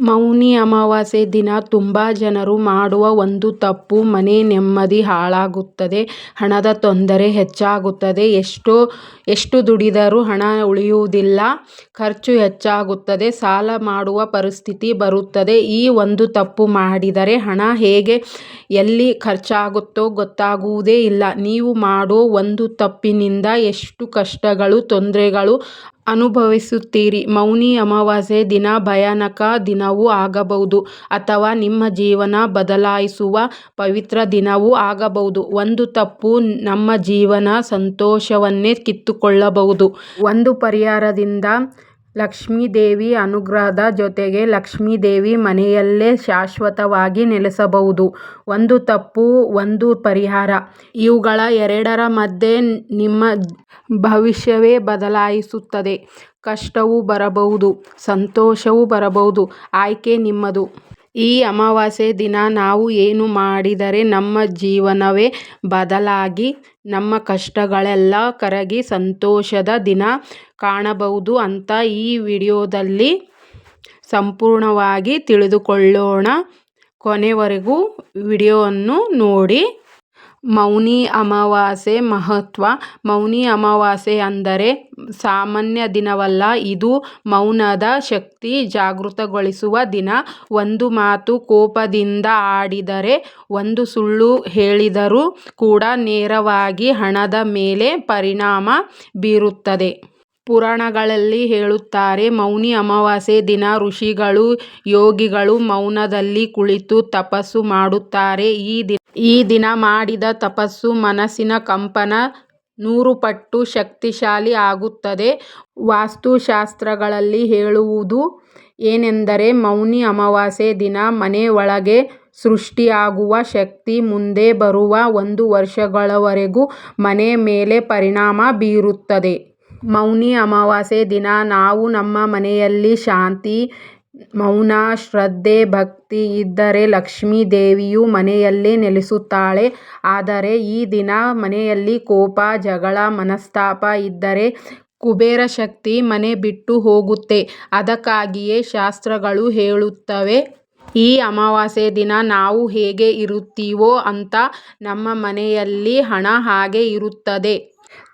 ಮೌನಿ ಅಮಾವಾಸ್ಯೆ ದಿನ ತುಂಬ ಜನರು ಮಾಡುವ ಒಂದು ತಪ್ಪು ಮನೆ ನೆಮ್ಮದಿ ಹಾಳಾಗುತ್ತದೆ, ಹಣದ ತೊಂದರೆ ಹೆಚ್ಚಾಗುತ್ತದೆ, ಎಷ್ಟೋ, ಎಷ್ಟು ದುಡಿದರೂ ಹಣ ಉಳಿಯುವುದಿಲ್ಲ, ಖರ್ಚು ಹೆಚ್ಚಾಗುತ್ತದೆ, ಸಾಲ ಮಾಡುವ ಪರಿಸ್ಥಿತಿ ಬರುತ್ತದೆ. ಈ ಒಂದು ತಪ್ಪು ಮಾಡಿದರೆ ಹಣ ಹೇಗೆ, ಎಲ್ಲಿ ಖರ್ಚಾಗುತ್ತೋ ಗೊತ್ತಾಗುವುದೇ ಇಲ್ಲ. ನೀವು ಮಾಡೋ ಒಂದು ತಪ್ಪಿನಿಂದ ಎಷ್ಟು ಕಷ್ಟಗಳು, ತೊಂದರೆಗಳು ಅನುಭವಿಸುತ್ತೀರಿ. ಮೌನಿ ಅಮಾವಾಸ್ಯೆ ದಿನ ಭಯಾನಕ ದಿನವೂ ಆಗಬಹುದು. ಅಥವಾ ನಿಮ್ಮ ಜೀವನ ಬದಲಾಯಿಸುವ ಪವಿತ್ರ ದಿನವೂ ಆಗಬಹುದು. ಒಂದು ತಪ್ಪು ನಮ್ಮ ಜೀವನ ಸಂತೋಷವನ್ನೇ ಕಿತ್ತುಕೊಳ್ಳಬಹುದು. ಒಂದು ಪರಿಹಾರದಿಂದ ಲಕ್ಷ್ಮೀದೇವಿ ಅನುಗ್ರಹದ ಜೊತೆಗೆ ಲಕ್ಷ್ಮೀದೇವಿ ಮನೆಯಲ್ಲೇ ಶಾಶ್ವತವಾಗಿ ನೆಲೆಸಬಹುದು. ಒಂದು ತಪ್ಪು, ಒಂದು ಪರಿಹಾರ. ಇವುಗಳ ಎರಡರ ಮಧ್ಯೆ ನಿಮ್ಮ ಭವಿಷ್ಯವೇ ಬದಲಾಯಿಸುತ್ತದೆ. ಕಷ್ಟವೂ ಬರಬಹುದು, ಸಂತೋಷವೂ ಬರಬಹುದು. ಆಯ್ಕೆ ನಿಮ್ಮದು. ಈ ಅಮಾವಾಸ್ಯೆ ದಿನ ನಾವು ಏನು ಮಾಡಿದರೆ ನಮ್ಮ ಜೀವನವೇ ಬದಲಾಗಿ, ನಮ್ಮ ಕಷ್ಟಗಳೆಲ್ಲ ಕರಗಿ ಸಂತೋಷದ ದಿನ ಕಾಣಬಹುದು ಅಂತ ಈ ವಿಡಿಯೋದಲ್ಲಿ ಸಂಪೂರ್ಣವಾಗಿ ತಿಳಿದುಕೊಳ್ಳೋಣ. ಕೊನೆವರೆಗೂ ವಿಡಿಯೋವನ್ನು ನೋಡಿ. ಮೌನಿ ಅಮಾವಾಸ್ಯೆ ಮಹತ್ವ. ಮೌನಿ ಅಮಾವಾಸ್ಯೆ ಅಂದರೆ ಸಾಮಾನ್ಯ ದಿನವಲ್ಲ, ಇದು ಮೌನದ ಶಕ್ತಿ ಜಾಗೃತಗೊಳಿಸುವ ದಿನ. ಒಂದು ಮಾತು ಕೋಪದಿಂದ ಆಡಿದರೆ, ಒಂದು ಸುಳ್ಳು ಹೇಳಿದರೂ ಕೂಡ ನೇರವಾಗಿ ಹಣದ ಮೇಲೆ ಪರಿಣಾಮ ಬೀರುತ್ತದೆ. ಪುರಾಣಗಳಲ್ಲಿ ಹೇಳುತ್ತಾರೆ, ಮೌನಿ ಅಮಾವಾಸ್ಯೆ ದಿನ ಋಷಿಗಳು ಯೋಗಿಗಳು ಮೌನದಲ್ಲಿ ಕುಳಿತು ತಪಸ್ಸು ಮಾಡುತ್ತಾರೆ. ಈ ದಿನ ಈ ದಿನ ಮಾಡಿದ ತಪಸ್ಸು ಮನಸ್ಸಿನ ಕಂಪನ ನೂರು ಪಟ್ಟು ಶಕ್ತಿಶಾಲಿ ಆಗುತ್ತದೆ. ವಾಸ್ತುಶಾಸ್ತ್ರಗಳಲ್ಲಿ ಹೇಳುವುದು ಏನೆಂದರೆ, ಮೌನಿ ಅಮಾವಾಸ್ಯೆ ದಿನ ಮನೆ ಒಳಗೆ ಸೃಷ್ಟಿಯಾಗುವ ಶಕ್ತಿ ಮುಂದೆ ಬರುವ ಒಂದು ವರ್ಷಗಳವರೆಗೂ ಮನೆ ಮೇಲೆ ಪರಿಣಾಮ ಬೀರುತ್ತದೆ. ಮೌನಿ ಅಮಾವಾಸ್ಯೆ ದಿನ. ನಾವು ನಮ್ಮ ಮನೆಯಲ್ಲಿ ಶಾಂತಿ, ಮೌನ, ಶ್ರದ್ಧೆ, ಭಕ್ತಿ ಇದ್ದರೆ ಲಕ್ಷ್ಮೀ ದೇವಿಯು ಮನೆಯಲ್ಲೇ ನೆಲೆಸುತ್ತಾಳೆ. ಆದರೆ ಈ ದಿನ ಮನೆಯಲ್ಲಿ ಕೋಪ, ಜಗಳ, ಮನಸ್ತಾಪ ಇದ್ದರೆ ಕುಬೇರ ಶಕ್ತಿ ಮನೆ ಬಿಟ್ಟು ಹೋಗುತ್ತೆ. ಅದಕ್ಕಾಗಿಯೇ ಶಾಸ್ತ್ರಗಳು ಹೇಳುತ್ತವೆ. ಈ ಅಮಾವಾಸ್ಯೆ ದಿನ ನಾವು ಹೇಗೆ ಇರುತ್ತೀವೋ ಅಂತ ನಮ್ಮ ಮನೆಯಲ್ಲಿ ಹಣ ಹಾಗೆ ಇರುತ್ತದೆ.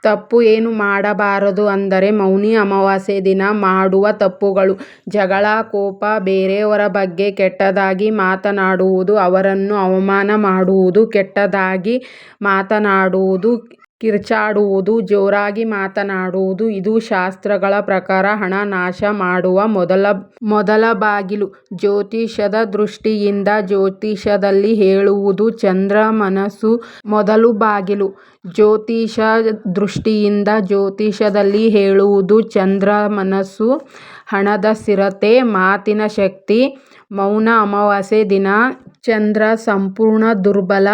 ತಪ್ಪು ಏನು ಮಾಡಬಾರದು ಅಂದರೆ ಮೌನಿ ಅಮಾವಾಸ್ಯೆ ದಿನ ಮಾಡುವ ತಪ್ಪುಗಳು. ಜಗಳ, ಕೋಪ ಬೇರೆಯವರ ಬಗ್ಗೆ ಕೆಟ್ಟದಾಗಿ ಮಾತನಾಡುವುದು, ಅವರನ್ನು ಅವಮಾನ ಮಾಡುವುದು ಕೆಟ್ಟದಾಗಿ ಮಾತನಾಡುವುದು ಕಿರುಚಾಡುವುದು, ಜೋರಾಗಿ ಮಾತನಾಡುವುದು, ಇದು ಶಾಸ್ತ್ರಗಳ ಪ್ರಕಾರ ಹಣ ನಾಶ ಮಾಡುವ ಮೊದಲ ಮೊದಲ ಬಾಗಿಲು. ಜ್ಯೋತಿಷ್ಯದ ದೃಷ್ಟಿಯಿಂದ ಜ್ಯೋತಿಷ್ಯದಲ್ಲಿ ಹೇಳುವುದು ಚಂದ್ರ ಮನಸ್ಸು ಮೊದಲು ಬಾಗಿಲು. ಜ್ಯೋತಿಷ ದೃಷ್ಟಿಯಿಂದ ಜ್ಯೋತಿಷ್ಯದಲ್ಲಿ ಹೇಳುವುದು ಚಂದ್ರ ಮನಸ್ಸು, ಹಣದ ಸ್ಥಿರತೆ, ಮಾತಿನ ಶಕ್ತಿ, ಮೌನ ಅಮಾವಾಸ್ಯೆ ದಿನ, ಚಂದ್ರ ಸಂಪೂರ್ಣ ದುರ್ಬಲ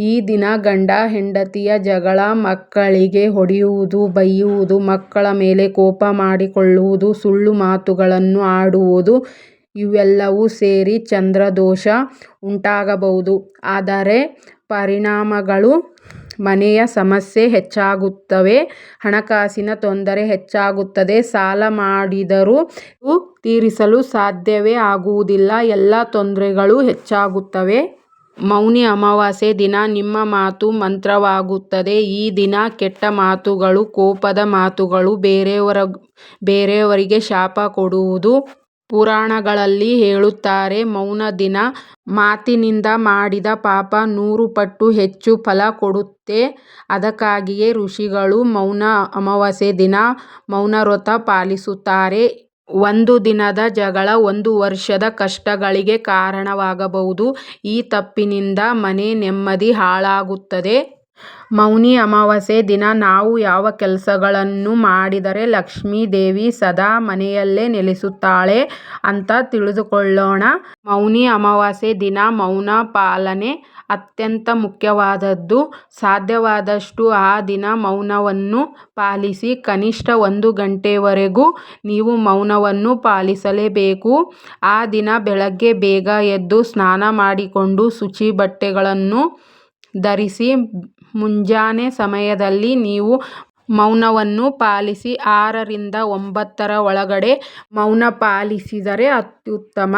ಈ ದಿನ ಗಂಡ ಹೆಂಡತಿಯ ಜಗಳ ಮಕ್ಕಳಿಗೆ ಹೊಡೆಯುವುದು, ಬೈಯುವುದು, ಮಕ್ಕಳ ಮೇಲೆ ಕೋಪ ಮಾಡಿಕೊಳ್ಳುವುದು, ಸುಳ್ಳು ಮಾತುಗಳನ್ನು ಆಡುವುದು, ಇವೆಲ್ಲವೂ ಸೇರಿ ಚಂದ್ರದೋಷ ಉಂಟಾಗಬಹುದು. ಆದರೆ ಪರಿಣಾಮಗಳು ಮನೆಯ ಸಮಸ್ಯೆ ಹೆಚ್ಚಾಗುತ್ತವೆ, ಹಣಕಾಸಿನ ತೊಂದರೆ ಹೆಚ್ಚಾಗುತ್ತದೆ, ಸಾಲ ಮಾಡಿದರೂ ತೀರಿಸಲು ಸಾಧ್ಯವೇ ಆಗುವುದಿಲ್ಲ, ಎಲ್ಲ ತೊಂದರೆಗಳು ಹೆಚ್ಚಾಗುತ್ತವೆ. ಮೌನಿ ಅಮಾವಾಸ್ಯೆ ದಿನ ನಿಮ್ಮ ಮಾತು ಮಂತ್ರವಾಗುತ್ತದೆ. ಈ ದಿನ ಕೆಟ್ಟ ಮಾತುಗಳು, ಕೋಪದ ಮಾತುಗಳು ಬೇರೆಯವರ, ಬೇರೆಯವರಿಗೆ ಶಾಪ ಕೊಡುವುದು ಪುರಾಣಗಳಲ್ಲಿ ಹೇಳುತ್ತಾರೆ. ಮೌನ ದಿನ ಮಾತಿನಿಂದ ಮಾಡಿದ ಪಾಪ ನೂರು ಪಟ್ಟು ಹೆಚ್ಚು ಫಲ ಕೊಡುತ್ತೆ. ಅದಕ್ಕಾಗಿಯೇ ಋಷಿಗಳು ಮೌನ ಅಮಾವಾಸ್ಯೆ ದಿನ ಮೌನವ್ರತ ಪಾಲಿಸುತ್ತಾರೆ. ಒಂದು ದಿನದ ಜಗಳ ಒಂದು ವರ್ಷದ ಕಷ್ಟಗಳಿಗೆ ಕಾರಣವಾಗಬಹುದು. ಈ ತಪ್ಪಿನಿಂದ ಮನೆ ನೆಮ್ಮದಿ ಹಾಳಾಗುತ್ತದೆ. ಮೌನಿ ಅಮಾವಾಸ್ಯೆ ದಿನ ನಾವು ಯಾವ ಕೆಲಸಗಳನ್ನು ಮಾಡಿದರೆ ಲಕ್ಷ್ಮಿ ದೇವಿ ಸದಾ ಮನೆಯಲ್ಲೇ ನೆಲೆಸುತ್ತಾಳೆ ಅಂತ ತಿಳಿದುಕೊಳ್ಳೋಣ. ಮೌನಿ ಅಮಾವಾಸ್ಯೆ ದಿನ ಮೌನ ಪಾಲನೆ ಅತ್ಯಂತ ಮುಖ್ಯವಾದದ್ದು. ಸಾಧ್ಯವಾದಷ್ಟು ಆ ದಿನ ಮೌನವನ್ನು ಪಾಲಿಸಿ ಕನಿಷ್ಠ ಒಂದು ಗಂಟೆವರೆಗೂ ನೀವು ಮೌನವನ್ನು ಪಾಲಿಸಲೇಬೇಕು. ಆ ದಿನ ಬೆಳಗ್ಗೆ ಬೇಗ ಎದ್ದು ಸ್ನಾನ ಮಾಡಿಕೊಂಡು ಶುಚಿ ಬಟ್ಟೆಗಳನ್ನು ಧರಿಸಿ ಮುಂಜಾನೆ ಸಮಯದಲ್ಲಿ ನೀವು ಮೌನವನ್ನು ಪಾಲಿಸಿ ಆರರಿಂದ ಒಂಬತ್ತರ ಒಳಗಡೆ ಮೌನ ಪಾಲಿಸಿದರೆ ಅತ್ಯುತ್ತಮ.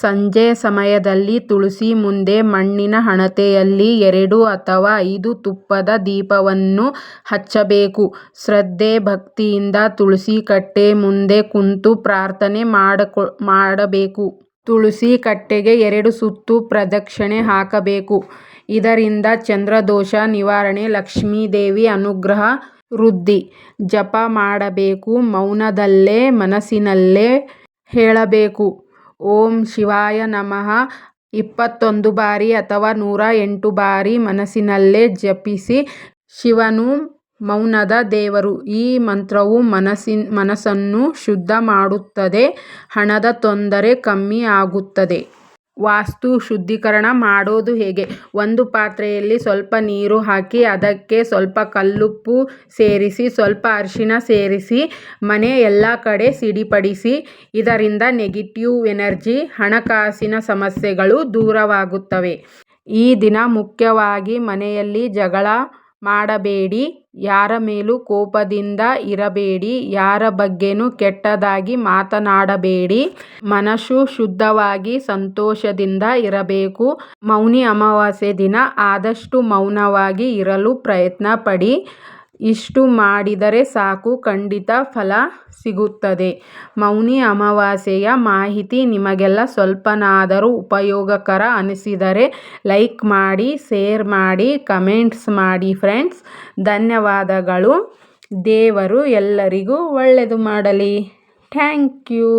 ಸಂಜೆ ಸಮಯದಲ್ಲಿ ತುಳಸಿ ಮುಂದೆ ಮಣ್ಣಿನ ಹಣತೆಯಲ್ಲಿ ಎರಡು ಅಥವಾ ಐದು ತುಪ್ಪದ ದೀಪವನ್ನು ಹಚ್ಚಬೇಕು. ಶ್ರದ್ಧೆ ಭಕ್ತಿಯಿಂದ ತುಳಸಿ ಕಟ್ಟೆ ಮುಂದೆ ಕುಂತು ಪ್ರಾರ್ಥನೆ ಮಾಡಕೊ, ಮಾಡಬೇಕು. ತುಳಸಿ ಕಟ್ಟೆಗೆ ಎರಡು ಸುತ್ತು ಪ್ರದಕ್ಷಿಣೆ ಹಾಕಬೇಕು. ಇದರಿಂದ ಚಂದ್ರದೋಷ ನಿವಾರಣೆ, ಲಕ್ಷ್ಮೀದೇವಿ ಅನುಗ್ರಹ ವೃದ್ಧಿ. ಜಪ ಮಾಡಬೇಕು. ಮೌನದಲ್ಲೇ ಮನಸ್ಸಿನಲ್ಲೇ ಹೇಳಬೇಕು. ಓಂ ಶಿವಾಯ ನಮಃ ಇಪ್ಪತ್ತೊಂದು ಬಾರಿ ಅಥವಾ ನೂರ ಎಂಟು ಬಾರಿ ಮನಸ್ಸಿನಲ್ಲೇ ಜಪಿಸಿ. ಶಿವನು ಮೌನದ ದೇವರು. ಈ ಮಂತ್ರವು ಮನಸ್ಸನ್ನು ಶುದ್ಧ ಮಾಡುತ್ತದೆ. ಹಣದ ತೊಂದರೆ ಕಮ್ಮಿ ಆಗುತ್ತದೆ. ವಾಸ್ತು ಶುದ್ಧೀಕರಣ ಮಾಡೋದು ಹೇಗೆ. ಒಂದು ಪಾತ್ರೆಯಲ್ಲಿ ಸ್ವಲ್ಪ ನೀರು ಹಾಕಿ ಅದಕ್ಕೆ ಸ್ವಲ್ಪ ಕಲ್ಲುಪ್ಪು ಸೇರಿಸಿ ಸ್ವಲ್ಪ ಅರಿಶಿನ ಸೇರಿಸಿ ಮನೆ ಎಲ್ಲ ಕಡೆ ಸಿಡಿಪಡಿಸಿ ಇದರಿಂದ ನೆಗೆಟಿವ್ ಎನರ್ಜಿ, ಹಣಕಾಸಿನ ಸಮಸ್ಯೆಗಳು ದೂರವಾಗುತ್ತವೆ. ಈ ದಿನ ಮುಖ್ಯವಾಗಿ ಮನೆಯಲ್ಲಿ ಜಗಳ ಮಾಡಬೇಡಿ. ಯಾರ ಮೇಲೂ ಕೋಪದಿಂದ ಇರಬೇಡಿ. ಯಾರ ಬಗ್ಗೆನೂ ಕೆಟ್ಟದಾಗಿ ಮಾತನಾಡಬೇಡಿ. ಮನಸ್ಸು ಶುದ್ಧವಾಗಿ ಸಂತೋಷದಿಂದ ಇರಬೇಕು. ಮೌನಿ ಅಮಾವಾಸ್ಯೆ ದಿನ ಆದಷ್ಟು ಮೌನವಾಗಿ ಇರಲು ಪ್ರಯತ್ನ ಪಡಿ. ಇಷ್ಟು ಮಾಡಿದರೆ ಸಾಕು ಖಂಡಿತ ಫಲ ಸಿಗುತ್ತದೆ. ಮೌನಿ ಅಮಾವಾಸ್ಯೆಯ ಮಾಹಿತಿ ನಿಮಗೆಲ್ಲ ಸ್ವಲ್ಪನಾದರೂ ಉಪಯೋಗಕರ ಅನಿಸಿದರೆ ಲೈಕ್ ಮಾಡಿ, ಶೇರ್ ಮಾಡಿ, ಕಮೆಂಟ್ಸ್ ಮಾಡಿ ಫ್ರೆಂಡ್ಸ್. ಧನ್ಯವಾದಗಳು. ದೇವರು ಎಲ್ಲರಿಗೂ ಒಳ್ಳೆಯದು ಮಾಡಲಿ. ಥ್ಯಾಂಕ್ಯೂ